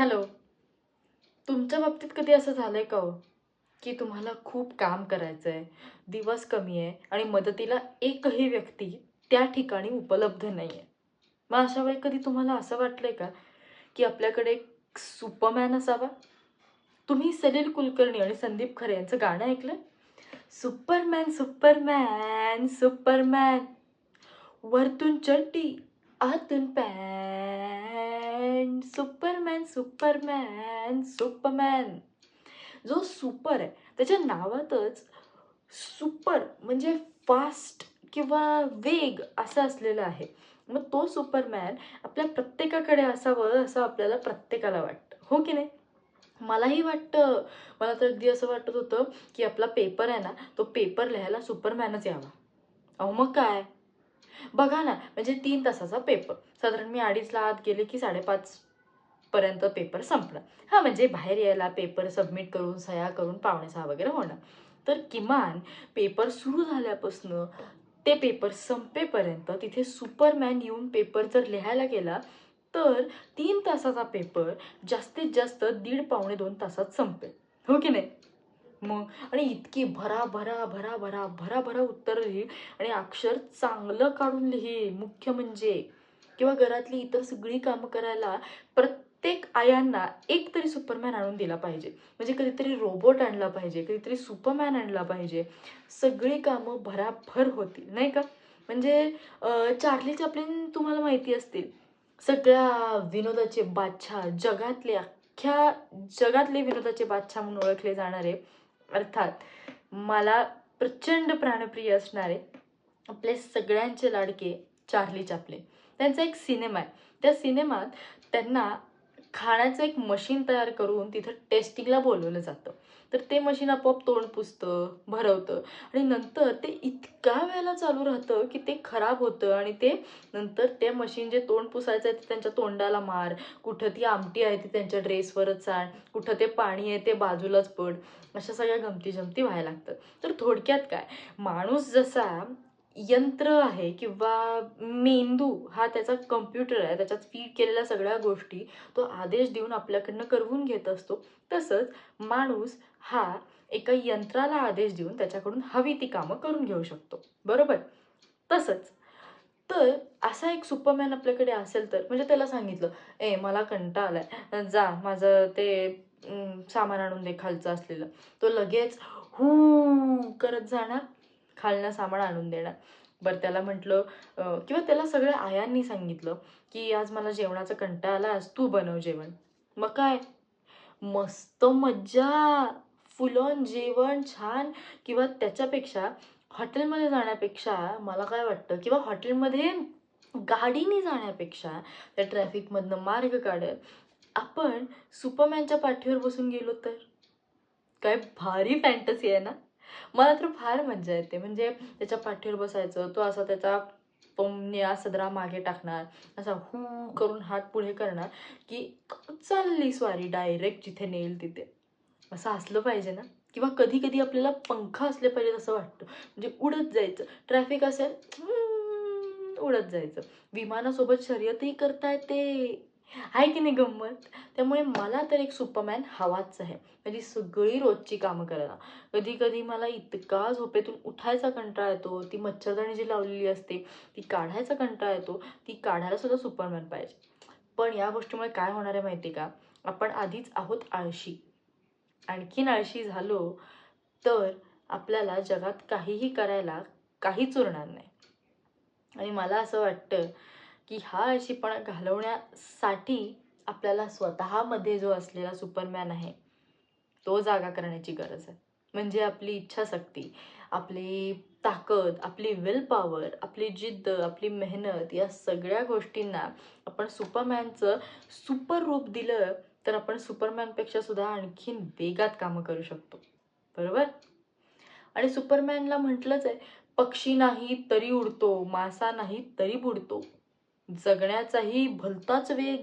Hello. तुमच्या बाबतीत कधी असं झालं आहे का हो? की तुम्हाला खूप काम करायचं आहे दिवस कमी आहे आणि मदतीला एकही व्यक्ती त्या ठिकाणी उपलब्ध नाही आहे मग अशा वेळी कधी तुम्हाला असं वाटलं आहे का की आपल्याकडे एक सुपरमॅन असावा? तुम्ही सलील कुलकर्णी आणि संदीप खरे यांचं गाणं ऐकलं सुपरमॅन सुपरमॅन सुपरमॅन. वरतून चड्डी आतून पॅन. सुपरमॅन सुपरमॅन सुपरमॅन जो सुपर आहे त्याच्या नावातच सुपर म्हणजे फास्ट किंवा वेग असं असलेलं आहे. मग तो सुपरमॅन आपल्या प्रत्येकाकडे असावं असं आपल्याला प्रत्येकाला वाटतं. हो की नाही? मलाही वाटतं मला तर अगदी असं वाटत होतं की आपला पेपर आहे ना तो पेपर लिहायला सुपरमॅनच यावा. अहो मग काय? बघा ना म्हणजे तीन तासाचा पेपर साधारण मी अडीचला आत गेले की साडेपाच पर्यंत पेपर संपला. हा म्हणजे बाहेर यायला पेपर सबमिट करून सह्या करून पावणे सहा वगैरे होणार. तर किमान पेपर सुरू झाल्यापासनं ते पेपर संपेपर्यंत तिथे सुपरमॅन येऊन पेपर जर लिहायला गेला तर तीन तासाचा पेपर जास्तीत जास्त दीड पावणे दोन तासात संपेल. हो की नाही? मग. आणि इतकी भरा भरा भरा भरा भरा भरा उत्तर लिही आणि अक्षर चांगलं काढून लिही. मुख्य म्हणजे किंवा घरातली इतर सगळी कामं करायला प्रत्येक आयांना एक तरी सुपरमॅन आणून दिला पाहिजे. म्हणजे कधीतरी रोबोट आणला पाहिजे कधीतरी सुपरमॅन आणला पाहिजे. सगळी कामं भराभर होतील नाही का? म्हणजे चार्ली चॅपलिन तुम्हाला माहिती असतील सगळ्या विनोदाचे बादशाह जगातले अख्ख्या जगातले विनोदाचे बादशाह म्हणून ओळखले जाणारे अर्थात मला प्रचंड प्राणप्रिय असणारे आपले सगळ्यांचे लाडके चार्ली चापले. त्यांचा एक सिनेमा आहे. त्या सिनेमात त्यांना खाण्याचं एक मशीन तयार करून तिथं टेस्टिंगला बोलवलं जातं. तर ते मशीन आपोआप तोंड पुसतं भरवतं. आणि नंतर ते इतक्या वेळेला चालू राहतं की ते खराब होतं आणि ते नंतर ते मशीन जे तोंड पुसायचं आहे ते त्यांच्या तोंडाला मार. कुठं ती आमटी आहे ती त्यांच्या ड्रेसवरच आण. कुठं ते पाणी आहे ते बाजूलाच पड. अशा सगळ्या गमती जमती व्हायला लागतात. तर थोडक्यात काय? माणूस जसा यंत्र आहे किंवा मेंदू हा त्याचा कम्प्युटर आहे त्याच्यात फीड केलेल्या सगळ्या गोष्टी तो आदेश देऊन आपल्याकडनं करवून घेत असतो. तसंच माणूस हा एका यंत्राला आदेश देऊन त्याच्याकडून हवी ती कामं करून घेऊ शकतो. बरोबर? तसंच तर असा एक सुपरमॅन आपल्याकडे असेल तर म्हणजे त्याला सांगितलं ए मला कंटा आलाय. जा माझं ते सामान आणून दे खालचं असलेलं. तो लगेच हू करत जाणार. खालनं सामान आणून देणार. बरं त्याला म्हटलं किंवा त्याला सगळ्या आयांनी सांगितलं की आज मला जेवणाचा कंटाळा आला आज तू बनव जेवण. मग काय? मस्त मज्जा! फुलॉन जेवण छान. किंवा त्याच्यापेक्षा हॉटेलमध्ये जाण्यापेक्षा मला काय वाटतं किंवा हॉटेलमध्ये गाडीने जाण्यापेक्षा त्या ट्रॅफिकमधनं मार्ग काढत आपण सुपरमॅनच्या पाठीवर बसून गेलो तर? काय भारी फॅन्टसी आहे ना? मला तर फार मज्जा येते. म्हणजे त्याच्या पाठीवर बसायचं तो असा त्याचा तो निळा सदरा मागे टाकणार असा हू करून हात पुढे करणार की चालली स्वारी डायरेक्ट जिथे नेईल तिथे. असं असलं पाहिजे ना? किंवा कधी कधी आपल्याला पंख असले पाहिजेत असं वाटतं. म्हणजे उडत जायचं. ट्रॅफिक असेल उडत जायचं. विमानासोबत शर्यतही करता येते आहे की नाही गंमत? त्यामुळे मला तर एक सुपरमॅन हवाच आहे. माझी सगळी रोजची कामं करायला. कधी कधी मला इतका झोपेतून उठायचा कंटाळा येतो. ती मच्छरदाणी जी लावलेली असते ती काढायचा कंटाळा येतो. ती काढायला सुद्धा सुपरमॅन पाहिजे. पण या गोष्टीमुळे काय होणार आहे माहिती का? आपण आधीच आहोत आळशी. आणखीन आळशी झालो तर आपल्याला जगात काहीही करायला काहीच उरणार नाही. आणि मला असं वाटतं की हा आळशीपणा घालवण्यासाठी आपल्याला स्वतःमध्ये जो असलेला सुपरमॅन आहे तो जागा करण्याची गरज आहे. म्हणजे आपली इच्छाशक्ती आपली ताकद आपली विल पॉवर आपली जिद्द आपली मेहनत या सगळ्या गोष्टींना आपण सुपरमॅनचं सुपर रूप दिलं तर आपण सुपरमॅनपेक्षा सुद्धा आणखीन वेगात कामं करू शकतो. बरोबर? आणि सुपरमॅनला म्हटलंच आहे पक्षी नाही तरी उडतो मासा नाही तरी बुडतो. जगण्याचाही भलताच वेग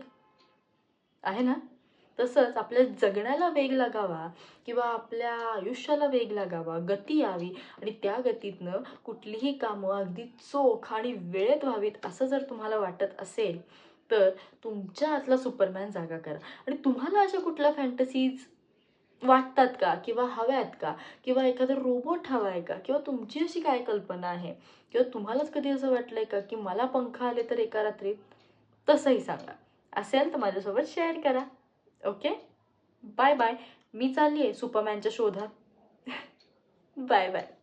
आहे ना? तसंच आपल्या जगण्याला वेग लागावा किंवा आपल्या आयुष्याला वेग लागावा गती यावी आणि त्या गतीतनं कुठलीही कामं अगदी चोख आणि वेळेत व्हावीत असं जर तुम्हाला वाटत असेल तर तुमच्या आतला सुपरमॅन जागा करा. आणि तुम्हाला अशा कुठल्या फॅन्टसीज वाटतात का? किंवा हव्यात का? किंवा एखादा रोबोट हवा आहे का? किंवा तुमची अशी काय कल्पना आहे? किंवा तुम्हालाच कधी असं वाटलं आहे का की मला पंख आले तर एका रात्रीत? तसंही सांगा. असेल तर माझ्यासोबत शेअर करा. ओके बाय बाय मी चालली आहे सुपरमॅनच्या शोधात. Bye bye